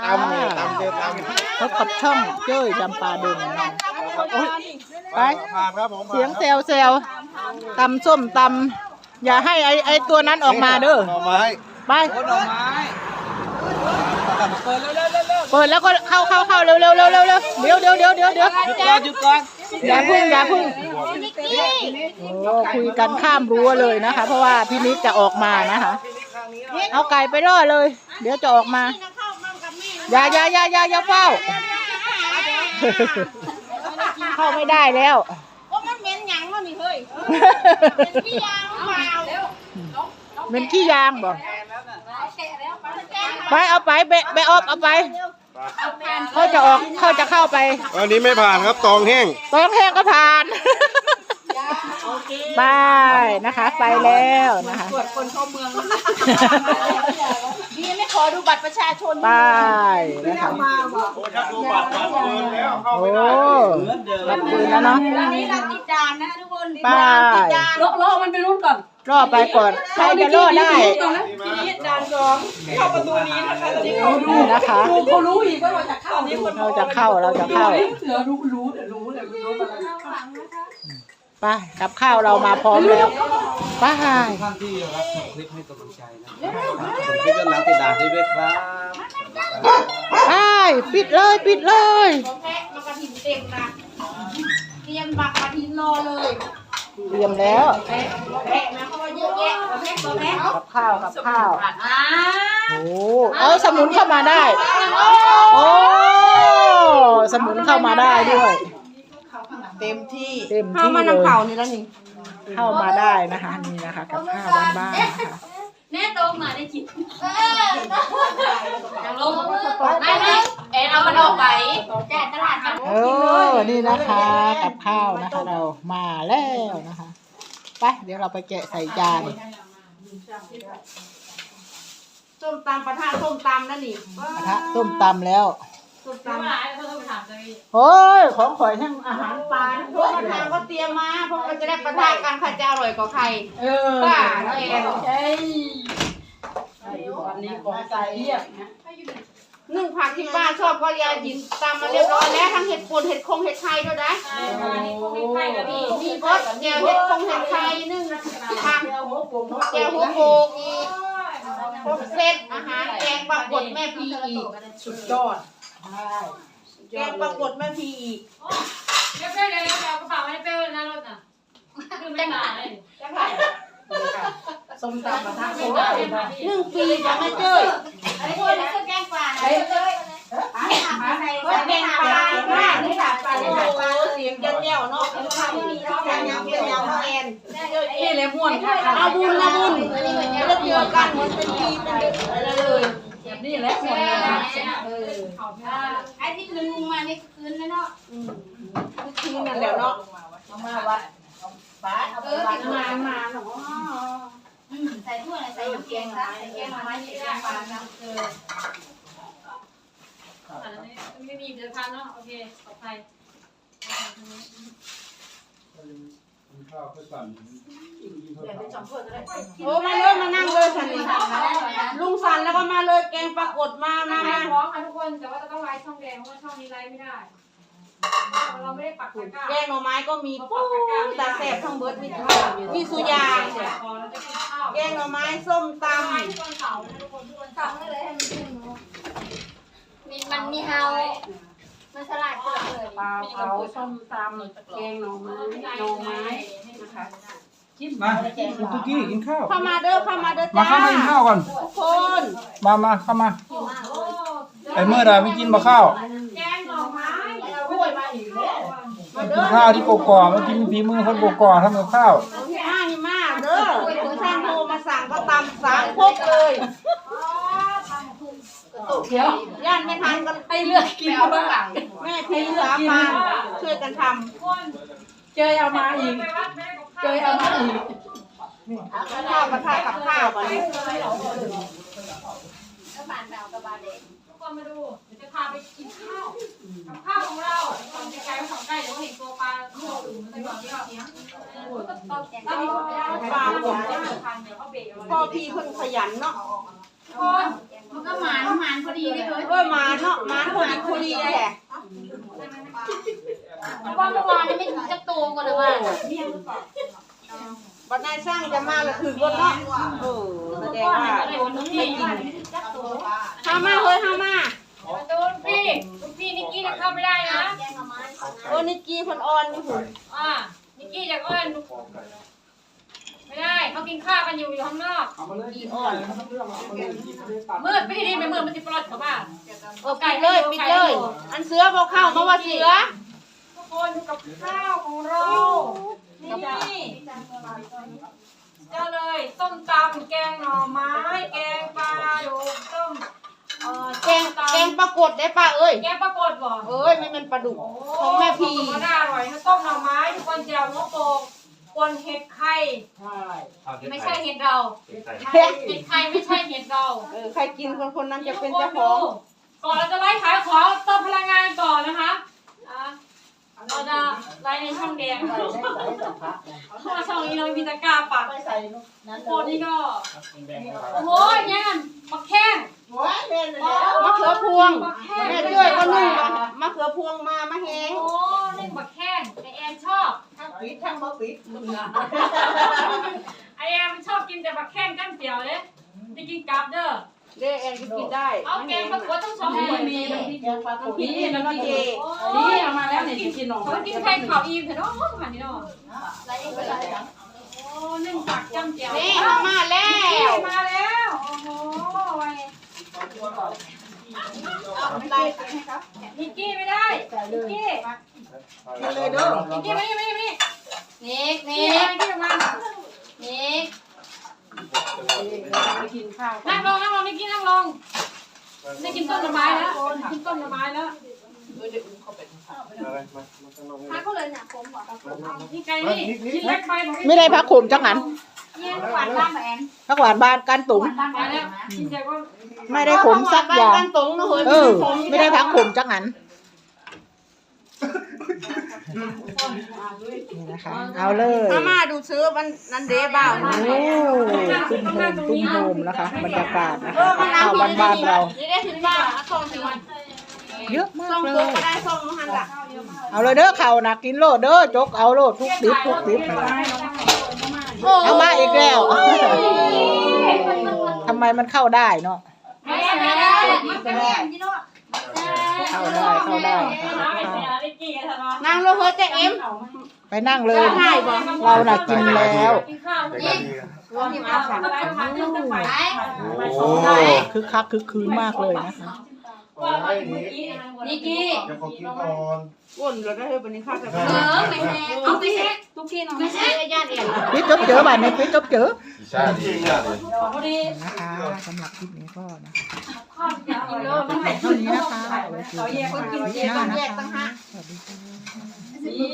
ตำตำเจอตำพบกับช่องเจ้ยจำปาดงนะคะโอ๊ยไป ผ่านครับผมเสียงเซลเซลตำส้มตำอย่าให้ไอไอตัวนั้นออกมาเด้อ หน่อไม้ไปหน่อไม้เปิดแล้วก็เข้าเข้าเข้าเร็วเร็วเร็วเร็วเร็วเดี๋ยวเดี๋ยวเดี๋ยวเดี๋ยวเดี๋ยวหยุดก่อนหยุดก่อนอย่าพึ่งอย่าพึ่งโอ้คุยกันข้ามรั้วเลยนะคะ เพราะว่าพี่นิดจะออกมานะคะ เอาไก่ไปล่อเลย เดี๋ยวจะออกมา อย่าอย่าอย่าอย่าอย่าเฝ้าเข้าไม่ได้แล้วว่ามันเหม็นหยังวะนี่เฮ้ยเป็นพี่ยางเปล่าแล้วเป็นขี้ยางบ่ไปเอาไปเบะเบะออบเอาไป เขาจะออกเขาจะเข้าไป อันนี้ไม่ผ่านครับตองแห้งต้องแห้งก็ผ่านไปนะคะ ไปแล้วนะคะ ดีไม่ขอดูบัตรประชาชนไปนะคะโอ้ถ้าดูบัตรบัตรเกินแล้วเข้าโอ้ไม่ได้รับปืนแล้วเนาะอันนี้เราติดด่านนะทุกคนไปติดด่านโลโลมันไปรุ่นก่อนรอไปก่อนใครจะรอดได้ด่านสองเข้าประตูนี้นะคะตอนนี้เขาดูนี่นะคะดูเขารู้อีกว่าเราจะเข้านี่คนเราจะเข้าเราจะเข้า เสือรู้รู้เดี๋ยวรู้เดี๋ยวรู้อะไร ไปกับข้าวเรามาพร้อมแล้วไปท่านที่รับชมคลิปให้กำลังใจนะผมคลิปด้านหลังติดดาให้ด้วยครับไปปิดเลยปิดเลยของแพะมากระถินเต็มนะเตรียมบัตรกระถินรอเลยเตรียมแล้วแพะแพะนะเพราว่าเยอะแยะของแพะของแพะกับข้าวกับข้าวอ่าโอ้เอาสมุนเข้ามาได้โอ้สมุนเข้ามาได้ด้วย เต็มที่เต็มข้าวที่มาเลน้ำยเข่านี่แล้วนี่เข้ามาได้นะคะ นี่นะคะ กับข้าวบ้านๆนะคะแน่โตมาได้กินยังลงไม่ไม่เอ็นเอามันออกไปจ่ายตลาดกันเออนี่นะคะ กับข้าวนะคะ เรามาแล้วนะคะไปเดี๋ยวเราไปแกะใส่จานส้มตำประทานส้มตำนั่นนี่กระทะต้มตำแล้ว ส้มตำโอ้ยของข่อยทั้งอาหารปลาทั้งทุกประทานก็เตรียมมาเพราะเราจะได้ประทานกันใครจะอร่อยกว่าใคร เออป้าน้องแอนใช่วันนี้ของใส่เรียบนึ่งผักที่ป้าชอบก็ยาหยินตำมาเรียบร้อยแล้วทั้งเห็ดป่นเห็ดคงเห็ดไทยด้วยนะมีมีบดแจวเห็ดคงเห็ดไทยนึ่งผักแจวหัวโปกอีกครบเซตอาหารแกงปลากดแม่พีอีกสุดยอด แกงปลากดแม่พีอีกเดี๋ยวเดี๋ยวเดี๋ยวเอากระเป๋าไว้ในเป้เลยนะรถน่ะคือไม่มาเลยส้มตำประทานไม่ส้มมาตไม่มาดิำหนึ่งปีจะไม่เจ้ยอันนี้คือแกงปลานะเลยแกงปลาปลาที่ถาปลาที่ถาปลาเสียงเจ้าเนาะไม่มีแล้วยังยังเป็นยาวแอนนี่เลยม่วนค่ะเอาบุญนะบุญแล้วเจอกันมันเป็นปีเป็นเดือนอะไรเลย นี่แหละม่วนเลยนะเออไอ้ที่ลืมมานี่คืนแล้วเนาะคืนนั่นแหละเนาะเออติดมามาเนาะใส่ถ้วยใส่แกงซะใส่แกงมาไว้ที่แกงปลานะเอออันนี้ไม่มีเดือดพันเนาะโอเคปลอดภัย โอ้มาเลยมานั่งเลยสันนี่ลุงสันแล้วก็มาเลยแกงปลากดมามามามาพร้อมค่ะทุกคนแต่ว่าจะต้องไลฟ์ช่องแดงเพราะว่าช่องนี้ไลฟ์ไม่ได้ เราไม่ได้ปักตะกร้าแกงหน่อไม้ก็มีปูตาแสบทั้งเบิร์ดมีทั้งมีสุยางพอเราจะกินข้าวแกงหน่อไม้ส้มตไลฟ์ทุกวันเสาร์นะทุกคนทุกวันเสาร์เลยให้มันขึ้นเนาะมีมันมีเฮามันสลัดกันเลยำปลาเผาส้มตำแกงหน่อไม้หน่อไม้นะคะ มาคุณตุ๊กกี้กินข้าวเข้ามาเด้อเข้ามาเด้อมาจ้าเข้ามากินข้าวก่อน ทุกคนมามาเข้ามาไอ้เมื่อไรไม่กินมาข้าวแกงหน่อไม้มากิเด้นอข้าวที่กกอกๆมากินฝีมือคนกกอกๆทำกับข้าวมานี่มาเด้อท่านโทรมาสั่งก็ตำสามครบเลยเดี๋ยวย่านไม่ทันกันให้เลือกกินบ้าง แม่พี่สามาช่วยกันทคนำเจยเอามาอีก ไปวัดไม่ได้กับ เจข้วยเอามาข้าวกระทะกับข้าวกันก็บานดาวกับบานเด็กทุกคนมาดูเดี๋ยวจะพาไปกินข้าวกับข้าวของเราตอนไกลๆของใกล้เดี๋ยวเห็นตัวปลาลูกอื่มันจะก่อนที่เราเนี้ยถ้ามีคนไม่ได้ปลาผมไม่ทันเดี๋ยวเขาเบรกเอาพ่อพี่เพิ่งขยันเนาะคนมันก็หมานหมานพอดีเลยเลยเอ้ยหมาเนาะหมาคนอีกคนดีแหละ ว่าเมื่อวานนี้ไม่ถึงจะโตกันเลยว่าบัดนายสร้างจะมาละคืนบนเนาะเออแสดงว่าไม่กินห้ามาเฮ้ยห้ามาประตูลูกพี่ลูกพี่นิกกี้จะเข้าไม่ได้นะเออนิกกี้คนอ่อนนี่หุ่นอ่านิกกี้จากเอิญไม่ได้เขากินข้าวกันอยู่อยู่ข้างนอกมืดไม่ดีไม่มืดมันจะปลอดเขาบ้าเออปิดเลยปิดเลย อันเสือบอกเข้ามาว่าเสือทุก คนอยู่กับข้าวของเรา นี่เจ้าเลยส้มตำแกงหน่อไม้ แกงปลาดุกต้มเอ่อแกงแกงปรากฏได้ป่ะเอ้ย แกงปลากดบ่เอ้ยไม่เป็นปลาดุกของแม่พีก็น่าอร่อยนะต้มหน่อไม้ทุกคนแจ่วหัวโปกกวนเห็ดไข่ไม่ใช่เห็ดเราเห็ดไข่ไม่ใช่เห็ดเราเออใครกินคนคนนั้นจะเป็นเจ้าของก่อนเราจะไล่ขายของเติมพลังงานก่อนนะคะอะ เราจะไล่ในช่องแดงเพราะว่าช่องนี้เรามีตะกร้าปักโคนนี่ก็โอ้โหเนี่ยมะแข้งมะเขือพวงมะแข้งแม่จ้อยก็นึ่งมะเขือพวงมามะแหงโอ้นึ่งมะแข้งไอแอนชอบทั้งปิดทั้งบ่ปิดไอแอนมันชอบกินแต่มะแข้งกั้นเปียวเลยจะกินกราบเด้อ เด้แอนก็กินได้เอาแกงปลากดต้องสองหัวมีแกงปลาน้ำพริกนี่น้ำเจนี่เอามาแล้วเนี่ยกินหนอมันกินไข่ขาวอิ่มเถอะเนาะผ่านนี่เนาะโอ้นึ่งผักจ้ำเจียวนี่เอามาแล้วมาแล้วโอ้โหนิกกี้ไม่ได้นิกกี้กินเลยเด้อนิกกี้ไม่ไม่ไม่นิกนี่นิกนิกกี้มานิก นั่งลงนั่งลงนิกกี้นั่งลงได้กินต้นไม้แล้วกินต้นไม้แล้วพาเขาเลยเนี่ยผมบอกนี่ไก่นี่กินเล็กไปไม่ได้พักขมจังหันเยี่ยมหวานบ้างแอนพักหวานบานกันตุ๋งบ้างมาแล้วกินแต่ก็ไม่ได้ขมสักอย่างกันตรงนะเฮ้ยเออไม่ได้พักขมจังหัน นี่นะคะ เอาเลยมามาดูซื้อมันนันเด้บ่าวโอ้ตุ้มโฮมตุ้มโฮมนะคะ บรรยากาศนะคะข้าวบ้านๆเรา นี่ได้ถึงบ้านเอาส่งถึงวันเยอะมาส่กงเลตัวยก็ได้ส่งมาหันหลักเอาเลยเด้อเข่านะกินโลดเด้อจกเอาโลดทุกติบทุกติบนั่นล่ะเอามาอีกแล้วทำไมมันเข้าได้เนาะ เข้าได้เข้าได้นิกกี้กันเถอะเนาะนางโลเฮเจเอ็มไปนั่งเลยเราน่ะกินแล้วกินข้าวนิกรวมข้าวไปผัดนึ่งตะไคร้โอ้คึกคักคึกคืนมากเลยนะคะว่าเมื่อกี้นิกกี้เดี๋ยวขอกินก่อนวุ่นแล้วได้เฮ้ยวันนี้ข้าวจะเออไม่แห้เอาไปแห้ทุกที่เนาะไม่ใช่ญาติเองปิดจบเจอบ้านนี้ปิดจบเจอใช่จริงอะพอดีนะคะสำหรับคลิปนี้ก็นะคะข้าวกิน เยอะเท่านี้นะคะไว้เจอกันใหม่คลิปหน้านะคะสวัสดีค่ะนี่